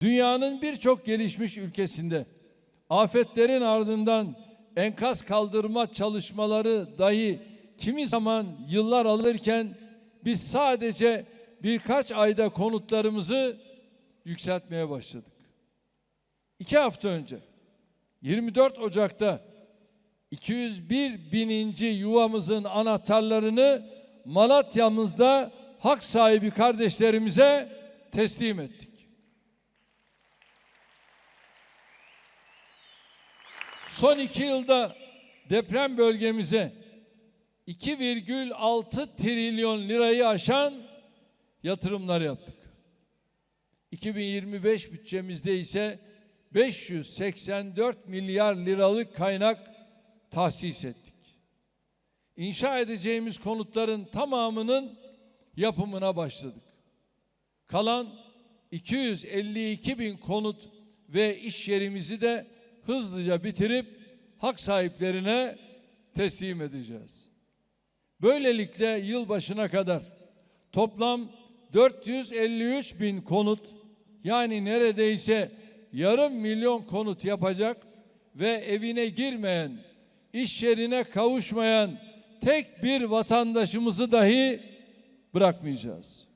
Dünyanın birçok gelişmiş ülkesinde afetlerin ardından enkaz kaldırma çalışmaları dahi kimi zaman yıllar alırken biz sadece birkaç ayda konutlarımızı yükseltmeye başladık. İki hafta önce 24 Ocak'ta 201 bininci yuvamızın anahtarlarını Malatya'mızda hak sahibi kardeşlerimize teslim ettik. Son iki yılda deprem bölgemize 2,6 trilyon lirayı aşan yatırımlar yaptık. 2025 bütçemizde ise 584 milyar liralık kaynak tahsis ettik. İnşa edeceğimiz konutların tamamının yapımına başladık. Kalan 252 bin konut ve iş yerimizi de hızlıca bitirip hak sahiplerine teslim edeceğiz. Böylelikle yılbaşına kadar toplam 453 bin konut yani neredeyse yarım milyon konut yapacak ve evine girmeyen, iş yerine kavuşmayan tek bir vatandaşımızı dahi bırakmayacağız.